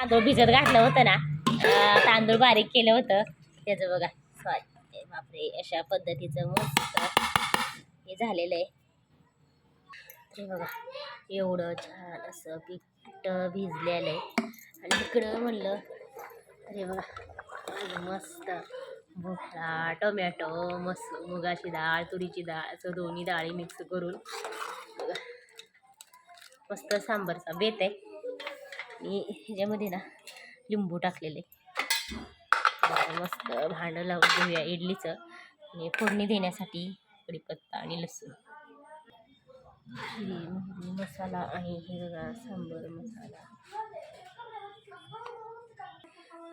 तांदूळ भिजत घातलं होतं ना तांदूळ बारीक केलं होतं. त्याचं बघा स्वाद बापरे अशा पद्धतीचं मस्त हे झालेलं आहे. ते बघा एवढं छान असं पीठ भिजलेलं आहे. आणि इकडं म्हणलं अरे बघा मस्त भोपळा टोमॅटो मस्त मुगाची डाळ तुरीची डाळ असं दोन्ही डाळी मिक्स करून बघा मस्त सांबारचा बेत आहे. आणि ह्याच्यामध्ये ना लिंबू टाकलेले. मस्त भांडं लावून घेऊया इडलीचं. आणि फोडणी देण्यासाठी कढीपत्ता आणि लसूण. मसाला आणि हे बघा सांबर मसाला.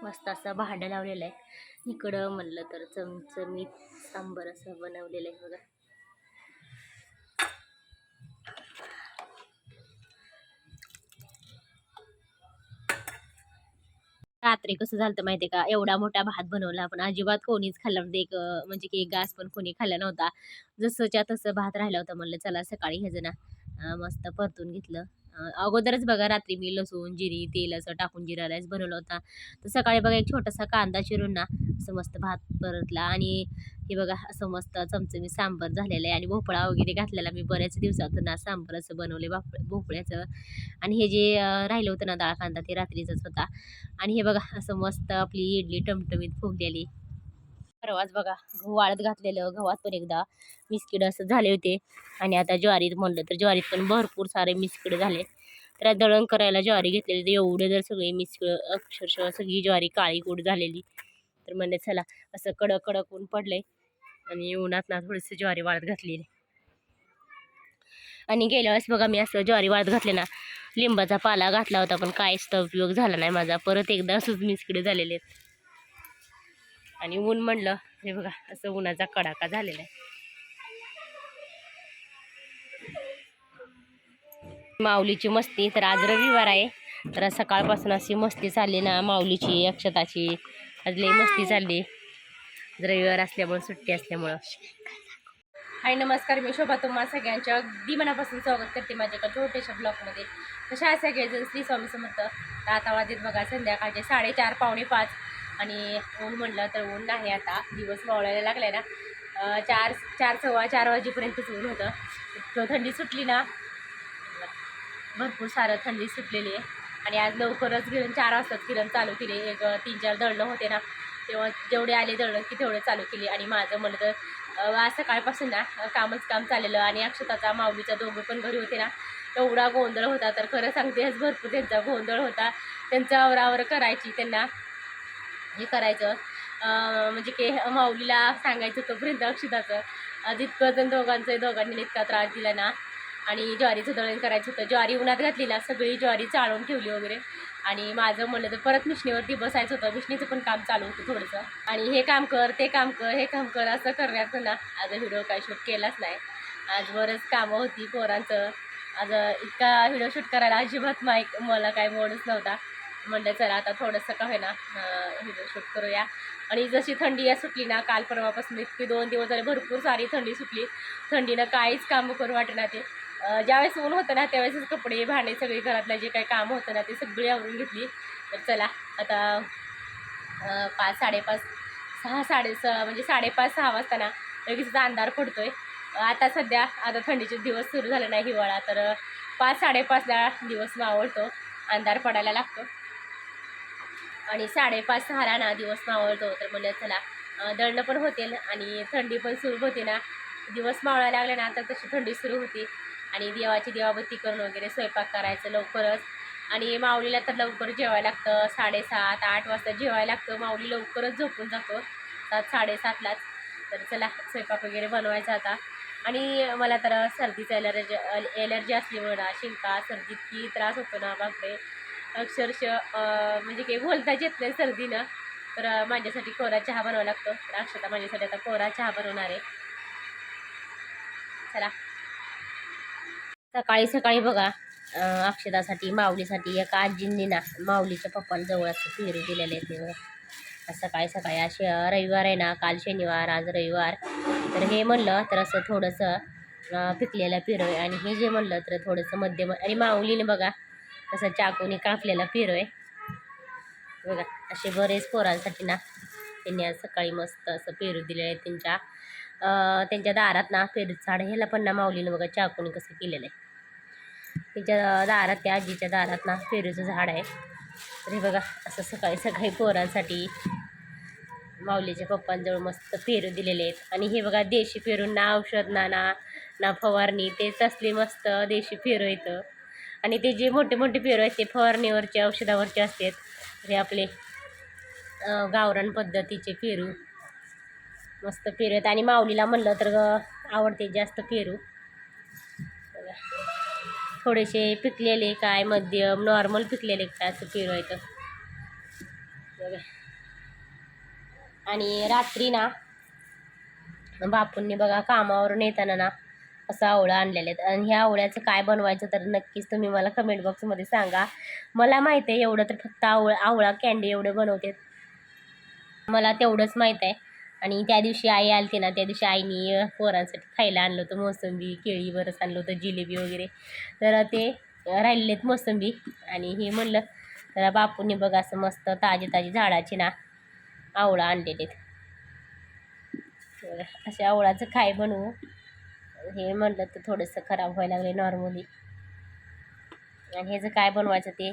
मस्त असं भांडं लावलेलं आहे. इकडं म्हणलं तर चमचमीत सांबर असं बनवलेलं आहे बघा. रात्री कसं झालं माहिती आहे का? एवढा मोठा भात बनवला पण अजिबात कोणीच खाल्ला म्हणजे एक म्हणजे की एक गास पण कोणी खाल्ला नव्हता. जसंच्या तसं भात राहिला होता म्हणलं चला सकाळी ह्याचं ना मस्त परतून घेतलं. अगोदरच बघा रात्री मी लसूण जिरी तेल असं टाकून जिरा राईस बनवला होता. तर सकाळी बघा एक छोटासा कांदा चिरून ना असं मस्त भात परतला आणि हे बघा असं मस्त चमचमी सांबर झालेलं आहे आणि भोपळा वगैरे घातलेला मी बऱ्याच दिवसातून ना सांबर असं बनवले बाप भोपळ्याचं. आणि हे जे राहिलं होतं ना डाळ कांदा ते रात्रीचंच होता. आणि हे बघा असं मस्त आपली इडली टमटमीत फुगलेली परवाच बघा. गहू वाळत घातलेलं गव्हात पण एकदा मिसकीड असं झाले होते. आणि आता ज्वारीत म्हणलं तर ज्वारीत पण भरपूर सारे मिसकीड झाले. तर दळण करायला ज्वारी घेतलेली तर एवढे जर सगळे मिसकीड अक्षरशः सगळी ज्वारी काळी गोड झालेली. तर म्हणलं चला असं कडक कडक ऊन पडलंय. आणि उन्हात ना थोडीशी ज्वारी वाळत घातलेली. आणि गेल्या वेळेस बघा मी असं ज्वारी वाळत घातले ना लिंबाचा पाला घातला होता पण काहीच उपयोग झाला नाही माझा. परत एकदा असंच मिसकिडे झालेले आहेत. आणि ऊन म्हणलं हे बघा असं उन्हाचा कडाका झालेला आहे. माऊलीची मस्ती तर आज रविवार आहे. तर सकाळपासून अशी मस्ती चालली ना माऊलीची अक्षताची. आज लई मस्ती चालली. रविवार असल्यामुळं सुट्टी असल्यामुळं. हाय नमस्कार. मी शोभा. तुम्हा सगळ्यांच्या अगदी मनापासून स्वागत करते माझ्या एका छोट्याशा ब्लॉगमध्ये. तशा आहे सगळेजण श्री स्वामी समर्थ. तर आता वाजेत बघा संध्याकाळचे साडेचार पावणे पाच. आणि ऊन म्हणलं तर ऊन नाही आता दिवस मावळायला लागलाय ना. चार चार सव्वा चार वाजेपर्यंतच ऊन होतं. तो थंडी सुटली ना भरपूर सारं थंडी सुटलेली आहे. आणि आज लवकरच किरण चार वाजताच किरण चालू केली. एक तीन चार दळणं होते ना तेव्हा जेवढे आले दळणं की तेवढे चालू केली. आणि माझं म्हणलं तर आज सकाळपासून ना कामच काम चाललेलं. आणि अक्षताचा माऊलीचा दोघं पण घरी होते ना एवढा गोंधळ होता. तर खरं सांगते आज भरपूर त्यांचा गोंधळ होता. त्यांचा आवरावर करायची त्यांना हे करायचं. म्हणजे की माऊलीला सांगायचं तोपर्यंत अक्षताचं. अं, जितकं जण दोघांचं दोघांनी इतका त्रास दिला ना. आणि ज्वारीचं दळण करायचं होतं. ज्वारी उन्हात घातली ना सगळी ज्वारी चाळून ठेवली वगैरे. आणि माझं म्हणलं तर परत मिशनीवरती बसायचं होतं. मिशनीचं पण काम चालू होतं थोडंसं. आणि हे काम कर ते काम कर हे काम कर असं करण्याचं ना आज व्हिडिओ काय शूट केलाच नाही. आज बरंच कामं होती पोरांचं. आज इतका व्हिडिओ शूट करायला अजिबात माईक मला काय मोडच नव्हता. म्हणलं चला आता थोडंसं का होईना व्हिडिओ शूट करूया. आणि जशी थंडी या सुटली ना काल परवापासून इतकी दोन दिवस झाले भरपूर सारी थंडी सुटली. थंडीनं काहीच कामं करू वाटेना ते ज्यावेळेस ऊन होतं ना त्यावेळेसच कपडे भांडे सगळे घरातलं जे काही काम होतं ना ते सगळी आवरून घेतली. तर चला आता पाच साडेपाच सहा साडे सहा म्हणजे साडेपाच सहा वाजता ना लगेच अंधार पडतो आहे आता सध्या आता थंडीचे दिवस सुरू झाले नाही हिवाळा तर पाच साडेपाचला दिवस मावळतो. अंधार पडायला लागतो. आणि साडेपाच सहाला ना दिवस मावळतो. तर म्हणलं चला दळणं पण होतील आणि थंडी पण सुरू होते ना. दिवस मावळायला लागले ना तर तशी थंडी सुरू होती. आणि देवाची देवाबत्ती करून वगैरे स्वयंपाक करायचं लवकरच. आणि माऊलीला तर लवकर जेवायला लागतं. साडेसात आठ वाजता जेवायला लागतं. माऊली लवकरच झोपून जातो. सात साडेसातलाच. तर चला स्वयंपाक वगैरे बनवायचा आता. आणि मला तर सर्दीचं एलर्जी एलर्जी असल्यामुळे ना शिंका सर्दीत की त्रास होतो ना बापरे अक्षरशः म्हणजे काही बोलताच येत नाही सर्दीनं. तर माझ्यासाठी कोरा चहा बनवावा लागतो. तर अक्षता माझ्यासाठी आता कोरा चहा बनवणार आहे. चला. सकाळी सकाळी बघा अक्षतासाठी माऊलीसाठी एका आजींनी ना माऊलीच्या पप्पांजवळ असं पेरू दिलेले आहेत ते बघा. सकाळी सकाळी असे रविवार आहे ना काल शनिवार आज रविवार. तर हे म्हणलं तर असं थोडंसं पिकलेलं पेरू आहे. आणि हे जे म्हणलं तर थोडंसं मध्यम आणि माऊलीने बघा तसं चाकूने कापलेला पेरू आहे. बघा असे बरेच पोरांसाठी ना त्यांनी आज सकाळी मस्त असं पेरू दिलेलं आहे त्यांच्या त्यांच्या दारात ना पेरूचं झाड ह्याला पण ना माऊलीनं बघा चाकूने कसं केलेलं आहे. त्यांच्या दारात त्या आजीच्या दारात ना पेरूचं झाड आहे. तर हे बघा असं सकाळी सकाळी पोरांसाठी माऊलीच्या पप्पांजवळ मस्त पेरू दिलेले आहेत. आणि हे बघा देशी पेरू ना औषध ना ना ना फवारणी ते तसली मस्त देशी पेरू येतं आणि ते जे मोठे मोठे पेरू आहेत ते फवारणीवरचे औषधावरचे असतात. हे आपले गावरान पद्धतीचे पेरू. मस्त पेरू आहेत. आणि माऊलीला म्हणलं तर ग आवडते जास्त पेरू. बघा. थोडेसे पिकलेले काय मध्यम नॉर्मल पिकलेले काय असं पेरू आहेत. बघा. आणि रात्री ना बापूंनी बघा कामावरून येताना ना असं आवळं आणलेले आहेत. आणि ह्या आवळ्याचं काय बनवायचं तर नक्कीच तुम्ही मला कमेंट बॉक्समध्ये सांगा. मला माहीत आहे एवढं तर फक्त आवळ आवळा कॅन्डी एवढं बनवते. मला तेवढंच माहीत आहे. आणि त्या दिवशी आई आलती ना त्या दिवशी आईनी पोरांसाठी खायला आणलं होतं मोसंबी केळी बरंच आणलं होतं जिलेबी वगैरे. तर ते राहिलेत मोसंबी. आणि हे म्हणलं तर बापूने बघा असं मस्त ताजे ताजे झाडाचे ना आवळा आणलेले आहेत. असे आवळाचं खाय बनवू? हे म्हणलं तर थोडंसं खराब व्हायला लागले नॉर्मली आणि ह्याचं काय बनवायचं ते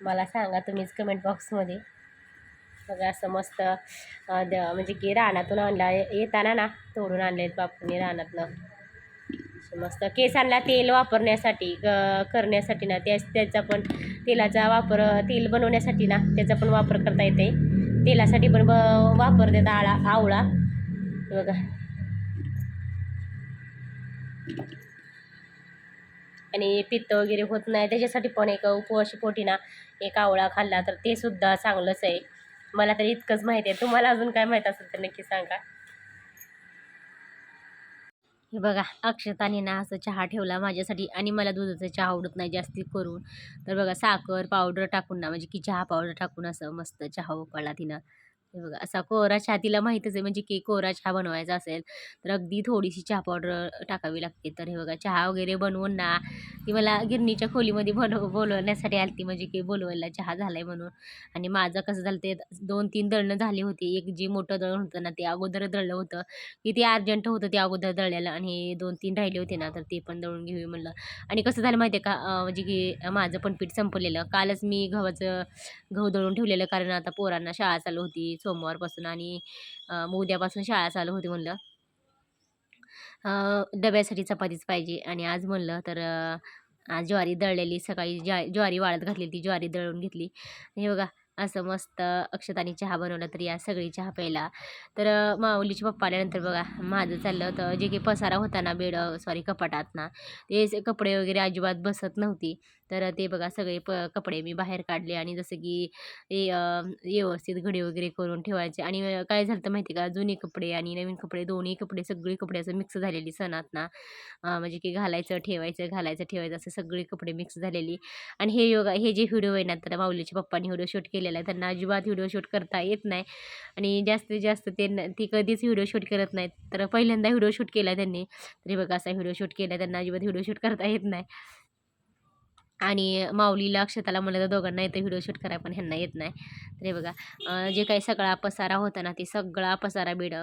मला सांगा तुम्हीच कमेंट बॉक्समध्ये बघा असं मस्त द म्हणजे की रानातून आणला येताना ना तोडून आणले आहेत रानातनं. मस्त केसांना तेल वापरण्यासाठी ग करण्यासाठी ना त्या त्याचा पण तेलाचा वापर तेल बनवण्यासाठी ना त्याचा पण वापर करता येते. तेलासाठी पण ब वापरतात आळा आवळा. बघा. आणि पित्त वगैरे होत नाही. त्याच्यासाठी पण एक उपवाशी पोटी ना एक आवळा खाल्ला तर ते सुद्धा चांगलंच आहे. मला तर इतकंच माहिती आहे. तुम्हाला अजून काय माहीत असेल तर नक्की सांगा. हे बघा अक्षताने ना असं चहा ठेवला माझ्यासाठी आणि मला दुधाचा चहा आवडत नाही जास्ती करून. तर बघा साखर पावडर टाकून ना म्हणजे की चहा पावडर टाकून असं मस्त चहा उकळला तिनं. हे बघा असा कोरा चहा तिला माहीतच आहे म्हणजे की कोरा चहा बनवायचा असेल तर अगदी थोडीशी चहा पावडर टाकावी लागते. तर हे बघा चहा वगैरे बनवून ना ती मला गिरणीच्या खोलीमध्ये बोलव बोलवण्यासाठी आली ती म्हणजे की बोलवायला चहा झाला आहे म्हणून. आणि माझं कसं झालं ते दोन तीन दळणं झाली होती. एक जे मोठं दळण होतं ना ते अगोदर दळलं होतं. की ते अर्जंट होतं ते अगोदर दळलेलं. आणि दोन तीन राहिले होते ना तर ते पण दळून घेऊ म्हणलं. आणि कसं झालं माहिती आहे का म्हणजे की माझं पण पीठ संपलेलं. कालच मी गव्हाचं गहू दळून ठेवलेलं. कारण आता पोरांना शाळा चालू होती सोमवारपासून. आणि उद्यापासून शाळा चालू होती म्हणलं. डब्यासाठी चपातीच पाहिजे. आणि आज म्हणलं तर आज ज्वारी दळलेली सकाळी ज्वा ज्वारी वाळत घातलेली ती ज्वारी दळून घेतली. हे बघा असं मस्त अक्षताने चहा बनवला तर या सगळी चहा प्यायला. तर माऊलीचे पप्पा आल्यानंतर बघा माझं चाललं होतं. जे काही पसारा होता ना बेड सॉरी कपाटात ना ते कपडे वगैरे अजिबात बसत नव्हती. तर ते बघा सगळे प कपडे मी बाहेर काढले आणि जसं की व्यवस्थित घडी वगैरे करून ठेवायचे. आणि काय झालं तर माहिती आहे का? जुने कपडे आणि नवीन कपडे दोन्ही कपडे सगळे कपडे असं मिक्स झालेली सणात ना. म्हणजे की घालायचं ठेवायचं घालायचं ठेवायचं असं सगळे कपडे मिक्स झालेली. आणि हे योगा हे जे व्हिडिओ आहे ना तर माऊलीच्या पप्पांनी व्हिडिओ शूट केले. केलेला आहे. त्यांना अजिबात व्हिडिओ शूट करता येत नाही. आणि जास्तीत जास्त ते ती कधीच व्हिडिओ शूट करत नाहीत. तर पहिल्यांदा व्हिडिओ शूट केला त्यांनी. तरी बघा असा व्हिडिओ शूट केला त्यांना अजिबात व्हिडिओ शूट करता येत नाही. आणि माऊलीला अक्षताला म्हणलं तर दोघांना येतं व्हिडिओ शूट करायला पण ह्यांना येत नाही. तरी बघा जे काही सगळा पसारा होता ना ते सगळा पसारा बेड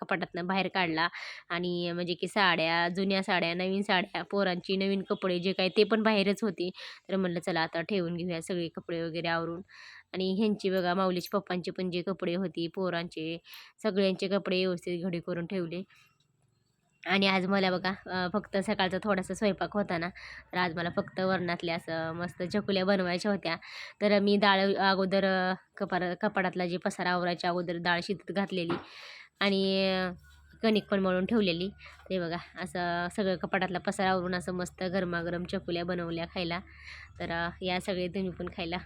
कपाटातनं बाहेर काढला. आणि म्हणजे की साड्या जुन्या साड्या नवीन साड्या पोरांची नवीन कपडे जे काही ते पण बाहेरच होते. तर म्हणलं चला आता ठेवून घेऊया सगळे कपडे वगैरे आवरून. आणि ह्यांची बघा माऊलीच्या पप्पांचे पण जे कपडे होती पोरांचे सगळ्यांचे कपडे व्यवस्थित घडी करून ठेवले. आणि आज मला बघा फक्त सकाळचा थोडासा स्वयंपाक होता ना तर आज मला फक्त वरणातल्या असं मस्त चकुल्या बनवायच्या होत्या. तर मी डाळ अगोदर कपार कपाडातला जे पसारा आवरायच्या अगोदर डाळ शिजत घातलेली आणि कणिक पण मळून ठेवलेली. ते बघा असं सगळं कपाटातला पसारा आवरून असं मस्त गरमागरम चकुल्या बनवल्या खायला. तर या सगळे तुम्ही पण खायला.